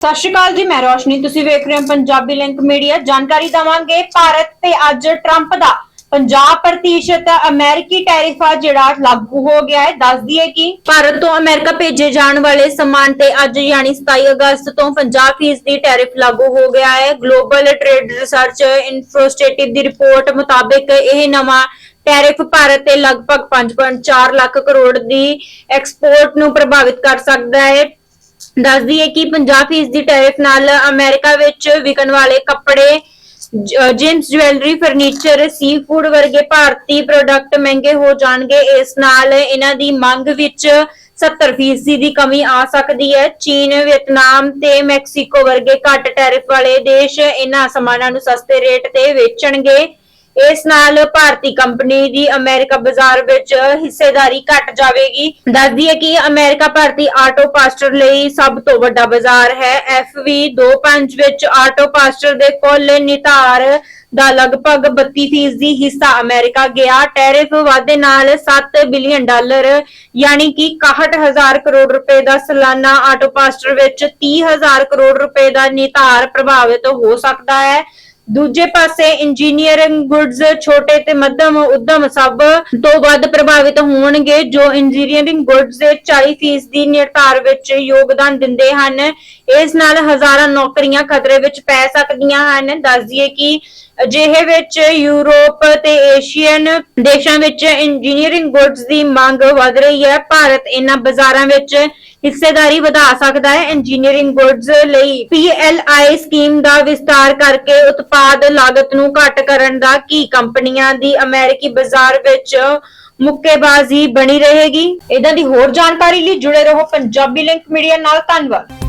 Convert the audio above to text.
ਸਤਿ ਸ਼੍ਰੀ ਅਕਾਲ ਜੀ, ਮੈਂ ਰੋਸ਼ਨੀ। ਤੁਸੀਂ ਵੇਖ ਰਹੇ ਹੋ ਪੰਜਾਬੀ ਲਿੰਕ ਮੀਡੀਆ। ਜਾਣਕਾਰੀ ਦਵਾਂਗੇ ਭਾਰਤ ਤੇ ਅੱਜ ਟਰੰਪ ਦਾ। 50% ਅਮਰੀਕੀ ਟੈਰਿਫ ਆ ਜਿਹੜਾ ਲਾਗੂ ਹੋ ਗਿਆ ਹੈ। ਦੱਸ ਦਈਏ ਕਿ ਭਾਰਤ ਤੋਂ ਅਮਰੀਕਾ ਭੇਜੇ ਜਾਣ ਵਾਲੇ ਸਮਾਨ ਤੇ ਅੱਜ ਯਾਨੀ 27 ਅਗਸਤ ਤੋਂ 50% ਦੀ ਟੈਰਿਫ ਲਾਗੂ ਹੋ ਗਿਆ ਹੈ। ਗਲੋਬਲ ਟ੍ਰੇਡ ਰਿਸਰਚ ਇਨਫੋਸਟੇਟਿਵ ਦੀ ਰਿਪੋਰਟ ਮੁਤਾਬਕ ਇਹ ਨਵਾਂ ਟੈਰਿਫ ਭਾਰਤ ਤੇ ਲਗਭਗ 5.4 ਲੱਖ ਕਰੋੜ ਦੀ ਐਕਸਪੋਰਟ ਨੂੰ ਪ੍ਰਭਾਵਿਤ ਕਰ ਸਕਦਾ ਹੈ। ਦੱਸਦੀ ਹੈ ਕਿ 50% ਦੀ ਟੈਰਿਫ ਨਾਲ ਅਮਰੀਕਾ ਵਿੱਚ ਵਿਕਣ ਵਾਲੇ ਕੱਪੜੇ jeans jewellery furniture sea food ਵਰਗੇ ਭਾਰਤੀ ਪ੍ਰੋਡਕਟ ਮਹਿੰਗੇ ਹੋ ਜਾਣਗੇ। ਇਸ ਨਾਲ ਇਹਨਾਂ ਦੀ ਮੰਗ ਵਿੱਚ 70% ਦੀ ਕਮੀ ਆ ਸਕਦੀ ਹੈ। ਚੀਨ, ਵਿਅਤਨਾਮ ਤੇ ਮੈਕਸੀਕੋ ਵਰਗੇ ਘੱਟ ਟੈਰਿਫ ਵਾਲੇ ਦੇਸ਼ ਇਹਨਾਂ ਸਮਾਨਾਂ ਨੂੰ ਸਸਤੇ ਰੇਟ ਤੇ ਵੇਚਣਗੇ। ਇਸ ਨਾਲ ਭਾਰਤੀ ਕੰਪਨੀ ਦੀ ਅਮਰੀਕਾ ਬਾਜ਼ਾਰ ਵਿੱਚ ਹਿੱਸੇਦਾਰੀ ਘਟ ਜਾਵੇਗੀ। ਦੱਸਦੀ ਹੈ ਕਿ ਅਮਰੀਕਾ ਭਾਰਤੀ ਆਟੋ ਪਾਸਟਰ ਲਈ ਸਭ ਤੋਂ ਵੱਡਾ ਬਾਜ਼ਾਰ ਹੈ। FV25 ਵਿੱਚ ਆਟੋ ਪਾਸਟਰ ਦੇ ਕੁੱਲ ਨਿਤਾਰ ਦਾ ਲਗਭਗ 32% ਦੀ ਹਿੱਸਾ ਅਮਰੀਕਾ ਗਿਆ। ਟੈਰਿਫ ਵਾਧੇ ਨਾਲ 7 ਬਿਲੀਅਨ ਡਾਲਰ, ਯਾਨੀ ਕਿ 61000 ਕਰੋੜ ਰੁਪਏ ਦਾ ਸਾਲਾਨਾ ਆਟੋ ਪਾਸਟਰ ਵਿੱਚ 30000 ਕਰੋੜ ਰੁਪਏ ਦਾ ਨਿਤਾਰ ਪ੍ਰਭਾਵਿਤ ਹੋ ਸਕਦਾ ਹੈ। ਦੂਜੇ ਪਾਸੇ ਇੰਜੀਨੀਅਰਿੰਗ ਗੁੱਡਸ ਛੋਟੇ ਤੇ ਮੱਧਮ ਉਦਮ ਸਭ ਤੋਂ ਵੱਧ ਪ੍ਰਭਾਵਿਤ ਹੋਣਗੇ, ਜੋ ਇੰਜੀਨੀਅਰਿੰਗ ਗੁੱਡਸ ਦੇ 40% ਦੀ ਨਿਰਧਾਰ ਵਿੱਚ ਯੋਗਦਾਨ ਦਿੰਦੇ ਹਨ। ਇਸ ਨਾਲ ਹਜ਼ਾਰਾਂ ਨੌਕਰੀਆਂ ਖਤਰੇ ਵਿੱਚ ਪੈ ਸਕਦੀਆਂ ਹਨ। ਦੱਸ ਦਈਏ ਕਿ ਅਜਿਹੇ ਵਿੱਚ ਯੂਰਪ ਤੇ ਏਸ਼ੀਅਨ ਦੇਸ਼ਾਂ ਵਿੱਚ ਇੰਜੀਨੀਅਰਿੰਗ ਗੁੱਡਸ ਦੀ ਮੰਗ ਵਧ ਰਹੀ ਹੈ। ਭਾਰਤ ਇਹਨਾਂ ਬਾਜ਼ਾਰਾਂ ਵਿੱਚ ਹਿੱਸੇਦਾਰੀ ਵਧਾ ਸਕਦਾ ਹੈ ਇੰਜੀਨੀਅਰਿੰਗ ਗੁੱਡਸ ਲਈ। PLI ਸਕੀਮ ਦਾ ਵਿਸਤਾਰ ਕਰਕੇ ਉਤਪਾਦ ਲਾਗਤ ਨੂੰ ਘੱਟ ਕਰਨ ਦਾ ਕੀ? ਕੰਪਨੀਆਂ ਦੀ ਅਮਰੀਕੀ ਬਾਜ਼ਾਰ ਵਿੱਚ ਮੁੱਕੇਬਾਜ਼ੀ ਬਣੀ ਰਹੇਗੀ। ਇਦਾਂ ਦੀ ਹੋਰ ਜਾਣਕਾਰੀ ਲਈ ਜੁੜੇ ਰਹੋ ਪੰਜਾਬੀ ਲਿੰਕ ਮੀਡੀਆ ਨਾਲ। ਧੰਨਵਾਦ।